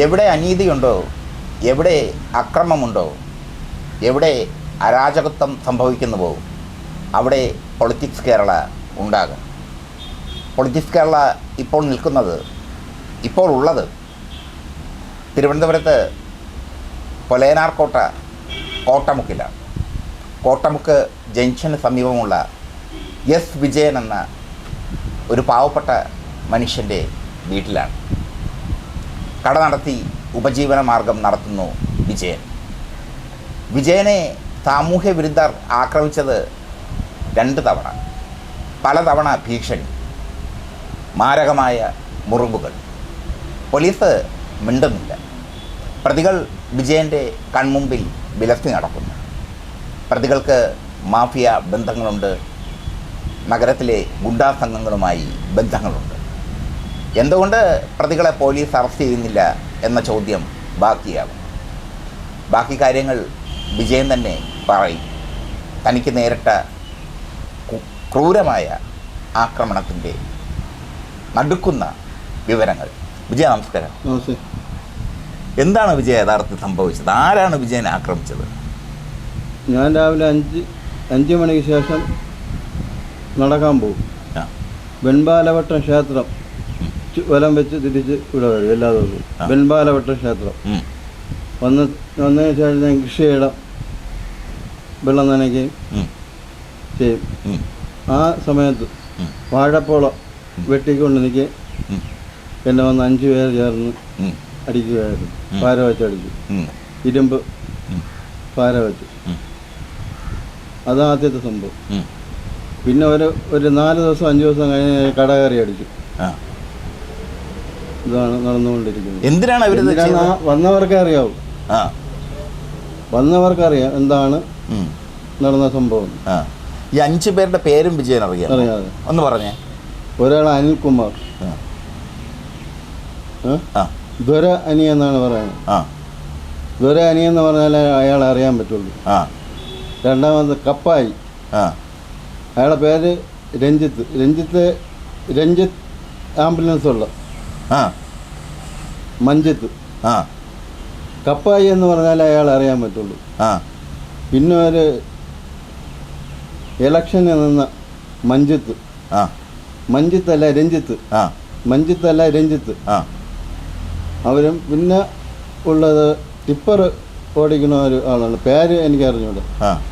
എവിടെ അനീതിയുണ്ടോ എവിടെ അക്രമമുണ്ടോ എവിടെ അരാജകത്വം സംഭവിക്കുന്നുവോ അവിടെ പൊളിറ്റിക്സ് കേരള ഉണ്ടാകും. പൊളിറ്റിക്സ് കേരള ഇപ്പോൾ നിൽക്കുന്നത് ഇപ്പോൾ ഉള്ളത് തിരുവനന്തപുരത്ത് പൊലേനാർകോട്ട കോട്ടമുക്കിലാണ്. കോട്ടമുക്ക് ജംഗ്ഷന് സമീപമുള്ള എസ്. വിജയൻ എന്ന ഒരു പാവപ്പെട്ട മനുഷ്യന്റെ വീട്ടിലാണ്. കട നടത്തി ഉപജീവന മാർഗം നടത്തുന്നു വിജയൻ. വിജയനെ സാമൂഹ്യ വിരുദ്ധർ ആക്രമിച്ചത് രണ്ട് തവണ. പലതവണ ഭീഷണി. മാരകമായ മുറിവുകൾ. പോലീസ് മിണ്ടുന്നില്ല. പ്രതികൾ വിജയന്റെ കൺമുമ്പിൽ വിലത്തി നടക്കുന്നു. പ്രതികൾക്ക് മാഫിയ ബന്ധങ്ങളുണ്ട്. നഗരത്തിലെ ഗുണ്ടാസംഘങ്ങളുമായി ബന്ധങ്ങളുണ്ട്. എന്തുകൊണ്ട് പ്രതികളെ പോലീസ് അറസ്റ്റ് ചെയ്യുന്നില്ല എന്ന ചോദ്യം ബാക്കിയാകും. ബാക്കി കാര്യങ്ങൾ വിജയൻ തന്നെ പറയും. തനിക്ക് നേരിട്ട ക്രൂരമായ ആക്രമണത്തിന്റെ നടുക്കുന്ന വിവരങ്ങൾ. വിജയ നമസ്കാരം. എന്താണ് വിജയ യഥാർത്ഥത്തിൽ സംഭവിച്ചത്? ആരാണ് വിജയനെ ആക്രമിച്ചത്? ഞാൻ രാവിലെ അഞ്ച് അഞ്ച് മണിക്ക് ശേഷം നടക്കാൻ പോകും. വെൺപാലവട്ടം ക്ഷേത്രം. വലം വെച്ച് തിരിച്ച് ഇവിടെ വരും എല്ലാ ദിവസവും. ബെൻപാലവട്ട ക്ഷേത്രം. വന്ന് വന്നതിന് ശേഷം ഞാൻ കൃഷിയിടം വെള്ളം നനയ്ക്കുകയും ചെയ്യും. ആ സമയത്ത് വാഴപ്പോള വെട്ടിക്കൊണ്ട് നിൽക്കെ ഉം, എന്നെ വന്ന് അഞ്ചു പേര് ചേർന്ന് അടിക്കുകയായിരുന്നു. പാര വെച്ച് അടിച്ചു. ഇരുമ്പ് പാര വെച്ച്. അതാദ്യത്തെ സംഭവം. പിന്നെ ഒരു ഒരു നാല് ദിവസം അഞ്ച് ദിവസം കഴിഞ്ഞ് കട കയറി അടിച്ചു. ഇതാണ് നടന്നുകൊണ്ടിരിക്കുന്നത്. എന്തിനാണ് അവർ വന്നവർക്ക് അറിയാവും. ആ. അറിയാം ആ വന്നവർക്കറിയാം എന്താണ് നടന്ന സംഭവം. ആ. ഈ അഞ്ച് പേരുടെ പേരും വിജയൻ അറിയാം. അറിയാതെ ഒന്ന് പറഞ്ഞേ. ഒരാൾ അനിൽകുമാർ. ദ്വര അനി എന്നാണ് പറയുന്നത്. ദ്വര അനി എന്ന് പറഞ്ഞാൽ അയാൾ അറിയാൻ പറ്റുള്ളൂ. രണ്ടാമത് കപ്പായി. അയാളുടെ പേര് രഞ്ജിത്ത്. രഞ്ജിത്ത് രഞ്ജിത്ത് ആംബുലൻസ് ഉള്ള ആ മഞ്ജിത്ത്. ആ. കപ്പായി എന്ന് പറഞ്ഞാൽ അയാൾ അറിയാൻ പറ്റുള്ളൂ. ആ. പിന്നെ ഒരു ഇലക്ഷന് നിന്ന മഞ്ജിത്ത്. ആ. മഞ്ചത്തല്ല രഞ്ജിത്ത്. ആ. മഞ്ചത്തല്ല രഞ്ജിത്ത്. ആ. അവരും പിന്നെ ഉള്ളത് ടിപ്പർ ഓടിക്കുന്ന ഒരു ആളാണ്. പേര് എനിക്ക് അറിഞ്ഞൂടെ ആ.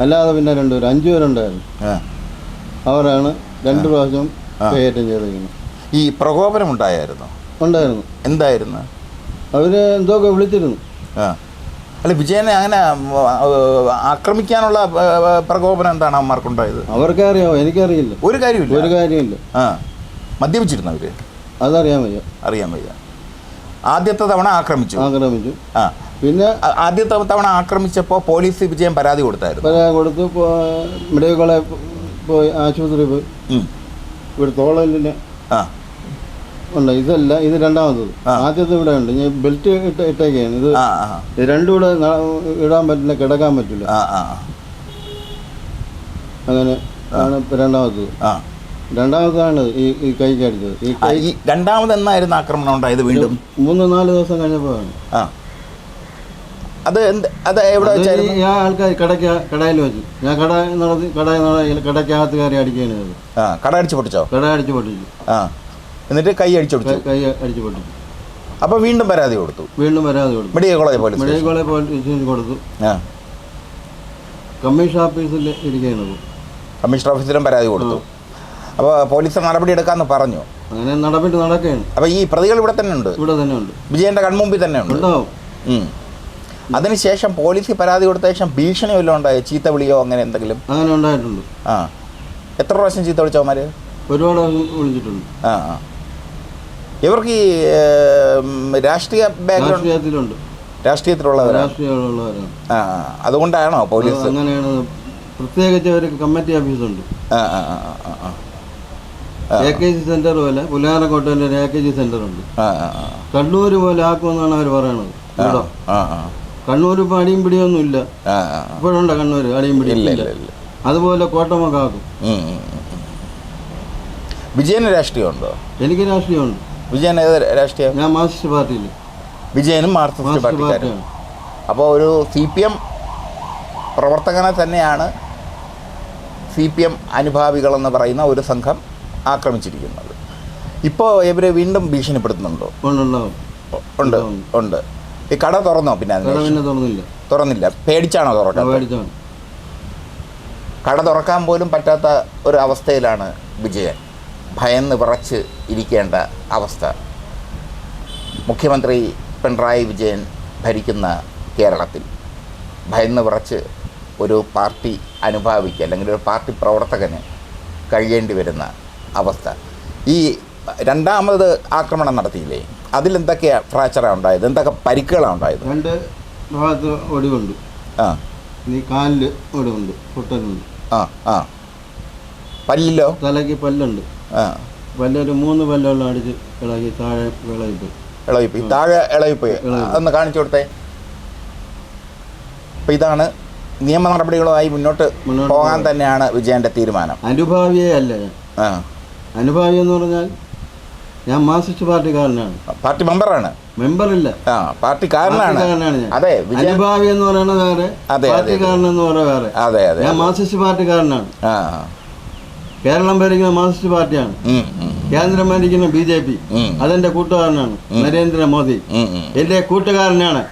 അല്ലാതെ പിന്നെ രണ്ടുപേരും അഞ്ചു പേരുണ്ടായിരുന്നു. ആ. അവരാണ് രണ്ട് പ്രാവശ്യം കയറ്റം കൈയേറ്റം ചെയ്തിരിക്കുന്നത്. ഈ പ്രകോപനം ഉണ്ടായിരുന്നു ഉണ്ടായിരുന്നു. എന്തായിരുന്നു? അവർ എന്തൊക്കെ വിളിച്ചിരുന്നു. ആ. അല്ല വിജയനെ അങ്ങനെ ആക്രമിക്കാനുള്ള പ്രകോപനം എന്താണ് അമ്മമാർക്കുണ്ടായത്? അവർക്കറിയാമോ എനിക്കറിയില്ല. ഒരു കാര്യമില്ല. ഒരു കാര്യമില്ല. ആ. മദ്യപിച്ചിരുന്നു അവർ അതറിയാൻ വയ്യ. അറിയാൻ വയ്യ. ആദ്യത്തെ തവണ ആക്രമിച്ചു. ആക്രമിച്ചു. ആ. പിന്നെ ആദ്യത്തെ തവണ ആക്രമിച്ചപ്പോൾ പോലീസ് വിജയം പരാതി കൊടുത്തായിരുന്നു. പരാതി കൊടുത്ത് മെഡിക്കൽ കോളേജ് പോയി ആശുപത്രിയിൽ പോയി. ഇവിടെ തോളലിന് ആ. ഉണ്ട്? ഇതല്ല ഇത് രണ്ടാമത്തത്. ആ. ആദ്യത്തെ ഇവിടെ ഉണ്ട്. ഞാൻ ബെൽറ്റ് ഇട്ട് ഇട്ടേക്കാണ്. ഇത് രണ്ടും കൂടെ ഇടാൻ പറ്റില്ല കിടക്കാൻ പറ്റില്ല. അങ്ങനെ ആണ് രണ്ടാമത് രണ്ടാമത്തത്. ആ. രണ്ടാമതാണ് ഈ ഈ കൈക്ക് അടിച്ചത്. ഈ കൈ രണ്ടാമത് എന്നായിരുന്നു ആക്രമണം ഉണ്ടായത് വീണ്ടും? മൂന്ന് നാല് ദിവസം കഴിഞ്ഞപ്പോഴാണ്. ആ. അത് അത് എവിടെ വെച്ചായിരുന്നു? ഈ ആൾക്കാർ കടയ്ക്ക് കടയിൽ വെച്ചു. ഞാൻ കട നടത്തി കട കടയ്ക്കകത്ത് കയറി അടിക്കുകയാണ് ആ കട അടിച്ച് പൊട്ടിച്ചോ? കട അടിച്ച് പൊട്ടിച്ചു. ആ. എന്നിട്ട് കൈ അടിച്ചു കൊടുത്തു. കൈ അടിച്ചു കൊടുത്തു. അപ്പോൾ വീണ്ടും പരാതി കൊടുത്തു. വീണ്ടും പരാതി കൊടുത്തു. Medical college police medical. College police കൊടുത്തു. ആ. കമ്മീഷൻ ഓഫീസിൽ ഇരിക്കുകയാണ് കമ്മീഷണർ ഓഫീസിലും പരാതി കൊടുത്തു. അപ്പോൾ പോലീസ് നടപടി എടുക്കാന്ന് പറഞ്ഞു. അങ്ങനെ നടപടി നടക്കുകയാണ്. അപ്പോൾ ഈ പ്രതികൾ ഇവിടെ തന്നെ ഉണ്ട്. ഇവിടെ തന്നെ ഉണ്ട്. വിജയന്റെ കൺമുമ്പിൽ തന്നെ ഉണ്ട്. ഉണ്ടാവും. അതിനുശേഷം പോലീസ് പരാതി കൊടുത്ത ശേഷം ഭീഷണി വല്ലതും ഉണ്ടായോ? ചീത്ത വിളിയോ അങ്ങനെ എന്തെങ്കിലും? അങ്ങനെ ഉണ്ടായിട്ടുണ്ട്. ആ. എത്ര പ്രാവശ്യം ചീത്ത വിളിച്ചവന്മാർ ഒരുപാട് വിളിച്ചിട്ടുണ്ട്. ആ ആ. ഇവർക്ക് ഈ രാഷ്ട്രീയ ബാക്ക്ഗ്രൗണ്ട് രാഷ്ട്രീയത്തിലുള്ളവരാണ് ആ. അതുകൊണ്ടാണോ പോലീസ്? അങ്ങനെയാണ്. പ്രത്യേകിച്ച് ഒരു കമ്മിറ്റി ഓഫീസുണ്ട്. എ കെ ജി സെന്റർ പോലെ പുലാരക്കോട്ടയിൽ ഒരു എ കെ ജി സെന്റർ ഉണ്ട് കണ്ണൂർ പോലെ ആക്കുമെന്നാണ് അവർ പറയണത്. ഇവിടെ ആ കണ്ണൂർ ഇപ്പോൾ അടിയും പിടിയൊന്നും ഇല്ല. ഇപ്പോഴുണ്ടോ കണ്ണൂർ അടിയും പിടിയും ഇല്ല ഇല്ല. ഇല്ല ഇല്ല. അതുപോലെ കോട്ടമൊക്കെ ആക്കും. വിജയന് രാഷ്ട്രീയമുണ്ടോ? എനിക്ക് രാഷ്ട്രീയമുണ്ട്. വിജയൻ ഏത് രാഷ്ട്രീയം? ഞാൻ മാർക്സിസ്റ്റ് പാർട്ടിയിൽ വിജയനും മാർക്സിസ്റ്റ് പാർട്ടിക്കാരും. അപ്പോൾ ഒരു സി പി എം പ്രവർത്തകനെ തന്നെയാണ് സി പി എം അനുഭാവികളെന്ന് പറയുന്ന ഒരു സംഘം ആക്രമിച്ചിരിക്കുന്നത്. ഇപ്പോൾ ഇവരെ വീണ്ടും ഭീഷണിപ്പെടുത്തുന്നുണ്ടോ? ഉണ്ട് ഉണ്ട്. ഈ കട തുറന്നോ പിന്നെ തുറന്നില്ല. തുറന്നില്ല. പേടിച്ചാണോ തുറക്കാൻ പേടിച്ചാണ്. കട തുറക്കാൻ പോലും പറ്റാത്ത ഒരു അവസ്ഥയിലാണ് വിജയൻ. ഭയന്ന് വിറച്ച് ഇരിക്കേണ്ട അവസ്ഥ. മുഖ്യമന്ത്രി പിണറായി വിജയൻ ഭരിക്കുന്ന കേരളത്തിൽ ഭയന്ന് വിറച്ച് ഒരു പാർട്ടി അനുഭാവിക്ക് അല്ലെങ്കിൽ ഒരു പാർട്ടി പ്രവർത്തകന് കഴിയേണ്ടി വരുന്ന അവസ്ഥ. ഈ രണ്ടാമത് ആക്രമണം നടത്തിയില്ലേ? അതിലെന്തൊക്കെയാണ് ഫ്രാക്ചറാണ് ഉണ്ടായത്? എന്തൊക്കെ പരിക്കുകളാണ് ഉണ്ടായത്? രണ്ട് ഭാഗത്ത് ഒടിവുണ്ട്. ആ. നീ കാലിൽ ഒടിവുണ്ട് പൊട്ടലുണ്ട്. ആ ആ. പല്ലില്ലോ തലയ്ക്ക് പല്ലുണ്ട്. ആ. പല്ലൊരു മൂന്ന് പല്ലോളം അടിച്ച് ഇളകി താഴെ വിളയിപ്പോയി ഇളവിപ്പോയി താഴെ ഇളകിപ്പ്. ഒന്ന് കാണിച്ചു കൊടുത്തേ. അപ്പം ഇതാണ് നിയമ നടപടികളുമായി മുന്നോട്ട് പോകാൻ തന്നെയാണ് വിജയന്റെ തീരുമാനം. അനുഭാവിയെ അല്ല അനുഭാവി എന്ന് പറഞ്ഞാൽ ഞാൻ മാർക്സിസ്റ്റ് പാർട്ടിക്കാരനാണ്. പാർട്ടി മെമ്പറാണ്. മെമ്പറില്ല. ആ പാർട്ടിക്കാരനാണ്. അതെ അനുഭാവി എന്ന് പറയുന്നത് വേറെ. പാർട്ടിക്കാരൻ എന്ന് പറയുന്നത് വേറെ. അതെ അതെ ഞാൻ മാർക്സിസ്റ്റ് പാർട്ടിക്കാരനാണ്. ആ. കേരളം ഭരിക്കുന്ന മാർക്സിസ്റ്റ് പാർട്ടിയാണ്. കേന്ദ്രം ഭരിക്കുന്ന ബി ജെ പി. അതെന്റെ കൂട്ടുകാരനാണ് നരേന്ദ്രമോദി. എന്റെ കൂട്ടുകാരനാണ്.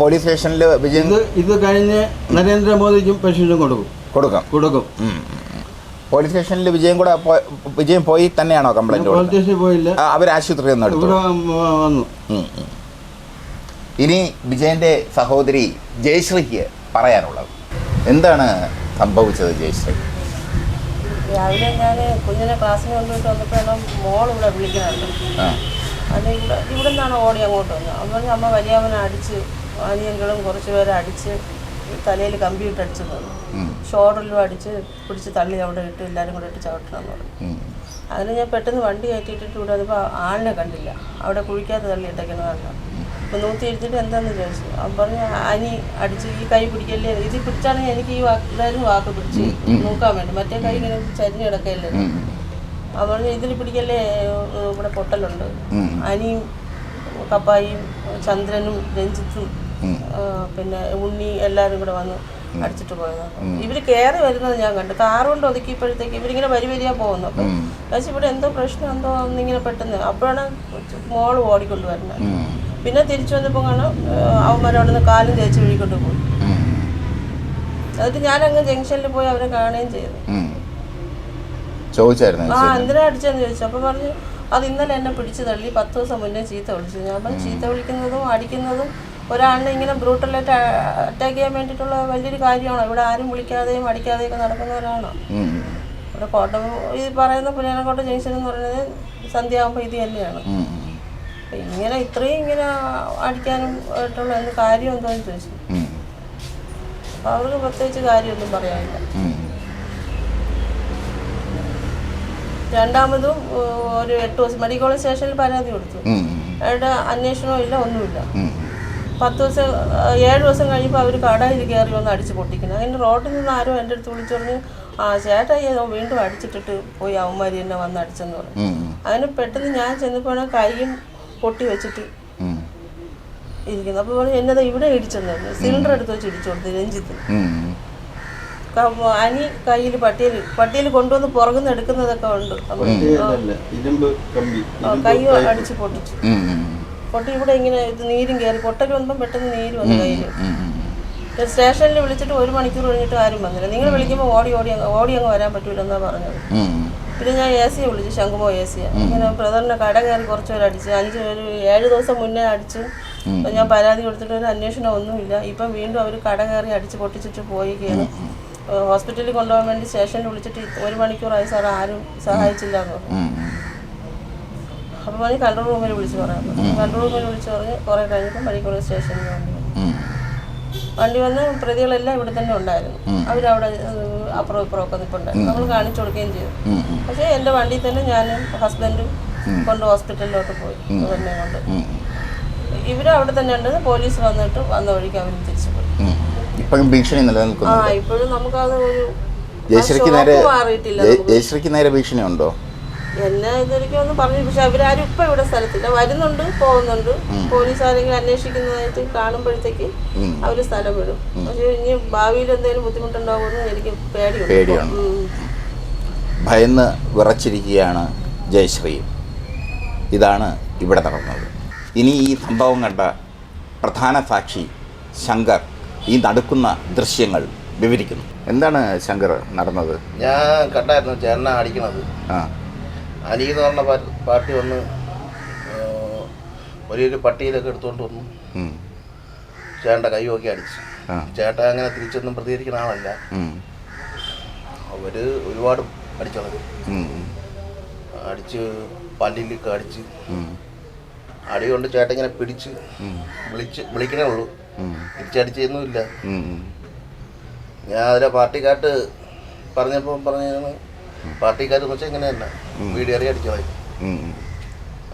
പോലീസ് സ്റ്റേഷനിൽ ഇത് ഇത് കഴിഞ്ഞ് നരേന്ദ്രമോദിക്കും പെൻഷനും കൊടുക്കും. കൊടുക്കാം. കൊടുക്കും. പോലീസ് സ്റ്റേഷനിൽ വിജയൻ കൂടെ വിജയം പോയി തന്നെയാണോ കംപ്ലൈന്റ് പോലീസ് സ്റ്റേഷനിൽ പോയില്ല. അവർ ആശുപത്രി വന്നു. ഇനി വിജയന്റെ സഹോദരി ജയശ്രീക്ക് പറയാനുള്ളത്. എന്താണ് സംഭവിച്ചത് ജയശ്രീ? രാവിലെ ഞാൻ കുഞ്ഞിനെ ക്ലാസ്സിന് കൊണ്ടുപോയിട്ട് വന്നപ്പോഴാണ് മോൾ ഇവിടെ വിളിക്കുന്നുണ്ട് അത് ഇവിടെ ഇവിടെ നിന്നാണ് ഓടി അങ്ങോട്ട് വന്നത്. അമ്മ അമ്മ വലിയവനെ അടിച്ച് അനിയങ്ങളും കുറച്ച് പേരെ അടിച്ച് തലയിൽ കമ്പ്യൂട്ടർ അടിച്ചു തന്നു. ഷോൾഡറിലും അടിച്ച് പിടിച്ച് തള്ളി അവിടെ ഇട്ട് എല്ലാവരും കൂടെ ഇട്ട് ചവിട്ടണം എന്ന് അതിന് ഞാൻ പെട്ടെന്ന് വണ്ടി കയറ്റിയിട്ടിട്ട് ഇവിടെ അതിപ്പോൾ ആളിനെ കണ്ടില്ല. അവിടെ കുഴിക്കാത്ത തള്ളി ഇട്ടേക്കുന്നത് കണ്ട അപ്പോൾ നൂറ്റി എഴുതിയിട്ട് എന്താണെന്ന് ചോദിച്ചു അപ്പം പറഞ്ഞ അനി അടിച്ച് ഈ കൈ പിടിക്കല്ലേ? ഇത് പിടിച്ചാണെങ്കിൽ എനിക്ക് ഈ വാക്ക് ഇതായിരുന്നു വാക്ക് പിടിച്ച് നോക്കാൻ വേണ്ടി. മറ്റേ കൈ ഇങ്ങനെ ചരിഞ്ഞ് കിടക്കല്ലേ അപ്പം പറഞ്ഞു ഇതിൽ പിടിക്കല്ലേ? ഇവിടെ പൊട്ടലുണ്ട്. അനിയും കപ്പായിയും ചന്ദ്രനും രഞ്ജിത്തും പിന്നെ ഉണ്ണി എല്ലാവരും കൂടെ വന്ന് അടിച്ചിട്ട് പോയതാണ് ഇവർ കയറി വരുന്നത് ഞാൻ കണ്ടു. കാർ കൊണ്ട് ഒതുക്കിയപ്പോഴത്തേക്ക് ഇവരിങ്ങനെ വരി വരിയാ പോകുന്നു അപ്പം പക്ഷെ ഇവിടെ എന്തോ പ്രശ്നം എന്തോ ഇങ്ങനെ പെട്ടെന്ന്. അപ്പോഴാണ് മോൾ ഓടിക്കൊണ്ട് വരുന്നത്. പിന്നെ തിരിച്ചു വന്നപ്പോൾ കാണാം അവന്മാർ അവിടെ നിന്ന് കാലും തേച്ച് വഴിക്കൊണ്ട് പോയി. എന്നിട്ട് ഞാൻ അങ്ങ് ജംഗ്ഷനിൽ പോയി അവരെ കാണുകയും ചെയ്തു. ചോദിച്ചായിരുന്നു ആ എന്തിനാ അടിച്ചെന്ന് ചോദിച്ചു. അപ്പൊ പറഞ്ഞു അത് ഇന്നലെ എന്നെ പിടിച്ചു തള്ളി. പത്ത് ദിവസം മുന്നേ ചീത്ത വിളിച്ചു. ഞാൻ പറഞ്ഞു ചീത്ത വിളിക്കുന്നതും അടിക്കുന്നതും ഒരാളിനെ ഇങ്ങനെ ബ്രൂട്ടലായിട്ട് അറ്റാക്ക് ചെയ്യാൻ വേണ്ടിയിട്ടുള്ള വലിയൊരു കാര്യമാണോ? ഇവിടെ ആരും വിളിക്കാതെയും അടിക്കാതെയും ഒക്കെ നടക്കുന്നവരാണോ ഇവിടെ കോട്ടം ഈ പറയുന്ന പുനേനക്കോട്ട ജംഗ്ഷൻ എന്ന് പറയുന്നത് സന്ധ്യയാകുമ്പോൾ ഇത് തന്നെയാണ്. ഇങ്ങനെ ഇത്രയും ഇങ്ങനെ അടിക്കാനും ആയിട്ടുള്ള എന്ത് കാര്യം എന്തോന്ന് ചോദിച്ചു. അപ്പൊ അവർക്ക് പ്രത്യേകിച്ച് കാര്യമൊന്നും പറയാനില്ല. രണ്ടാമതും ഒരു എട്ട് ദിവസം മെഡിക്കൽ കോളേജ് സ്റ്റേഷനിൽ പരാതി കൊടുത്തു. അയാളുടെ അന്വേഷണവും ഇല്ല ഒന്നുമില്ല. പത്ത് ദിവസം ഏഴ് ദിവസം കഴിയുമ്പോൾ അവർ കടയിൽ കയറി വന്ന് അടിച്ച് പൊട്ടിക്കുന്നു. അതിന് റോഡിൽ നിന്ന് ആരോ എന്റെ അടുത്ത് വിളിച്ചു പറഞ്ഞ് ആ ചേട്ടാ വീണ്ടും അടിച്ചിട്ടിട്ട് പോയി അവന്മാരി തന്നെ വന്ന് അടിച്ചെന്ന് പറഞ്ഞു. അതിന് പെട്ടെന്ന് ഞാൻ ചെന്നപ്പോഴാണ് കൈയും പൊട്ടി വെച്ചിട്ട് ഇരിക്കുന്നത് ഇരിക്കുന്നു. അപ്പോൾ പറഞ്ഞു എന്നതാ ഇവിടെ ഇടിച്ചെന്ന് സിലിണ്ടർ എടുത്ത് വെച്ച് ഇടിച്ചു കൊടുത്തു രഞ്ജിത്ത് അനി കയ്യിൽ പട്ടിയിൽ പട്ടിയിൽ കൊണ്ടുവന്ന് പുറകുന്ന് എടുക്കുന്നതൊക്കെ ഉണ്ട്. കയ്യോ അടിച്ച് പൊട്ടിച്ചു. പൊട്ടി ഇവിടെ ഇങ്ങനെ ഇത് നീരും കയറി പൊട്ടൽ വന്നപ്പോ പെട്ടെന്ന് നീര് വന്നു കയ്യിൽ ഉം. സ്റ്റേഷനിൽ വിളിച്ചിട്ട് ഒരു മണിക്കൂർ കഴിഞ്ഞിട്ട് ആരും വന്നില്ല. നിങ്ങൾ വിളിക്കുമ്പോൾ ഓടി ഓടി ഓടി അങ്ങ് വരാൻ പറ്റൂലെന്നാണ് പറഞ്ഞത്. പിന്നെ ഞാൻ എ സിയെ വിളിച്ചു ശംഖുമോ എ സിയെ ഇങ്ങനെ ബ്രദറിനെ കട കയറി കുറച്ച് പേര് അടിച്ച് അഞ്ച് ഒരു ഏഴ് ദിവസം മുന്നേ അടിച്ചു. ഞാൻ പരാതി കൊടുത്തിട്ട് ഒരു അന്വേഷണം ഒന്നുമില്ല. ഇപ്പം വീണ്ടും അവർ കട കയറി അടിച്ച് പൊട്ടിച്ചിട്ട് പോയിക്കുകയാണ് ഹോസ്പിറ്റലിൽ കൊണ്ടുപോകാൻ വേണ്ടി സ്റ്റേഷനിൽ വിളിച്ചിട്ട് ഒരു മണിക്കൂറായി സാർ ആരും സഹായിച്ചില്ല എന്ന് പറഞ്ഞു പറഞ്ഞ് കൺട്രോൾ റൂമിൽ വിളിച്ച് പറയാം കൺട്രോൾ റൂമിൽ വിളിച്ച് പറഞ്ഞ് കുറേ കഴിഞ്ഞപ്പോൾ മണിക്കൂർ സ്റ്റേഷനിൽ വണ്ടി വന്നു പ്രതികളെല്ലാം ഇവിടെ തന്നെ ഉണ്ടായിരുന്നു. അവരവിടെ അപ്പുറം ഇപ്പുറം ഒക്കെ നിൽപ്പുണ്ട് നമ്മൾ കാണിച്ചു കൊടുക്കുകയും ചെയ്തു. പക്ഷേ എന്റെ വണ്ടിയിൽ തന്നെ ഞാനും ഹസ്ബൻഡും കൊണ്ട് ഹോസ്പിറ്റലിലോട്ട് പോയി. തന്നെ കൊണ്ട്. ഇവരവിടെ ഇവരും അവിടെ തന്നെ ഉണ്ട്. പോലീസ് വന്നിട്ട് വന്ന വഴിക്ക് അവർ തിരിച്ചു പോയി. ഇപ്പോഴും ഭീഷണി ആ ഇപ്പോഴും നമുക്കത് ഒരു ജയശ്രീക്ക് നേരെ ജയശ്രീക്ക് നേരെ ഭീഷണി ഉണ്ടോ എന്നെ ഇതൊരിക്കലൊന്നും പറഞ്ഞു പക്ഷെ അവരാരും ഇപ്പൊ ഇവിടെ സ്ഥലത്തില്ല. വരുന്നുണ്ട് പോകുന്നുണ്ട്. പോലീസ് ആരെങ്കിലും അന്വേഷിക്കുന്നതായിട്ട് കാണുമ്പോഴത്തേക്ക് അവർ സ്ഥലം വിടും. പക്ഷെ ഇനി ഭാവിയിൽ എന്തെങ്കിലും ബുദ്ധിമുട്ടുണ്ടാവുമെന്ന് എനിക്ക് പേടിയുണ്ട്. പേടിയുണ്ട്. ഭയന്ന് വിറച്ചിരിക്കുകയാണ് ജയശ്രീ. ഇതാണ് ഇവിടെ നടന്നത്. ഇനി ഈ സംഭവം കണ്ട പ്രധാന സാക്ഷി ശങ്കർ ഈ നടക്കുന്ന ദൃശ്യങ്ങൾ വിവരിക്കുന്നു. എന്താണ് ശങ്കർ നടന്നത്? ഞാൻ കണ്ടായിരുന്നു ചേട്ടനെ അടിക്കണത്. ആ. അലി എന്ന് പറഞ്ഞ പാർട്ടി വന്ന് വലിയൊരു പട്ടിയിലൊക്കെ എടുത്തുകൊണ്ട് വന്നു. ചേട്ട ചേട്ടന്റെ കൈയൊക്കെ അടിച്ചു. ചേട്ട അങ്ങനെ തിരിച്ചൊന്നും പ്രതികരിക്കുന്ന ആളല്ല. അവർ ഒരുപാട് അടിച്ചളഞ്ഞു അടിച്ച് പല്ലിലൊക്കെ അടിച്ച്. അടി കൊണ്ട് ചേട്ടൻ ഇങ്ങനെ പിടിച്ച് വിളിച്ച് വിളിക്കണേ ഉള്ളൂ. തിരിച്ചടിച്ചൊന്നുമില്ല. ഞാൻ അതിലെ പാർട്ടിക്കാട്ട് പറഞ്ഞപ്പോൾ പറഞ്ഞു പാർട്ടിക്കാരെന്ന് വെച്ചാൽ ഇങ്ങനെ തന്നെ. വീഡിയോ അടിച്ചു.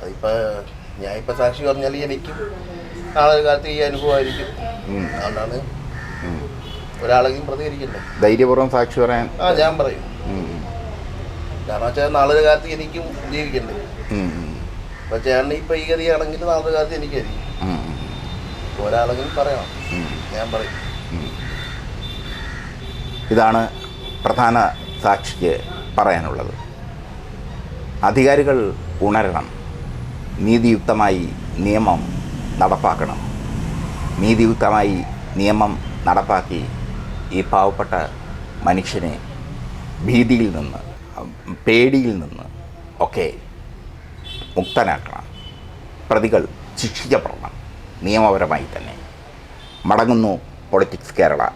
അതിപ്പോൾ ഞാൻ ഇപ്പൊ സാക്ഷി പറഞ്ഞാൽ എനിക്കും നാളെ ഒരു കാലത്ത് ഈ അനുഭവമായിരിക്കും. ആയിരിക്കും അതുകൊണ്ടാണ് ഒരാളെയും ഒരാളെങ്കിലും പ്രതികരിക്കണ്ടേ? ധൈര്യപൂർവം സാക്ഷി പറയാൻ ആ ഞാൻ പറയും. കാരണം വെച്ചാൽ നാളെ ഒരു കാലത്ത് എനിക്കും ജീവിക്കണ്ടേ? അപ്പൊ ചേട്ടൻ ഇപ്പൊ ഈ ഗതിയാണെങ്കിൽ നാളെ ഒരു കാലത്ത് എനിക്കായിരിക്കും. ഒരാളെങ്കിലും പറയണം. ഞാൻ പറയും. ഇതാണ് പ്രധാന സാക്ഷിക്ക് പറയാനുള്ളത്. അധികാരികൾ ഉണരണം. നീതിയുക്തമായി നിയമം നടപ്പാക്കണം. നീതിയുക്തമായി നിയമം നടപ്പാക്കി ഈ പാവപ്പെട്ട മനുഷ്യനെ ഭീതിയിൽ നിന്ന് പേടിയിൽ നിന്ന് ഒക്കെ മുക്തനാക്കണം. പ്രതികൾ ശിക്ഷിക്കപ്പെടണം. നിയമപരമായി തന്നെ. മടങ്ങുന്നു പൊളിറ്റിക്സ് കേരള.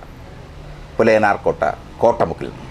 പുലയനാർക്കോട്ട കോട്ടമുക്കിൽ നിന്ന്.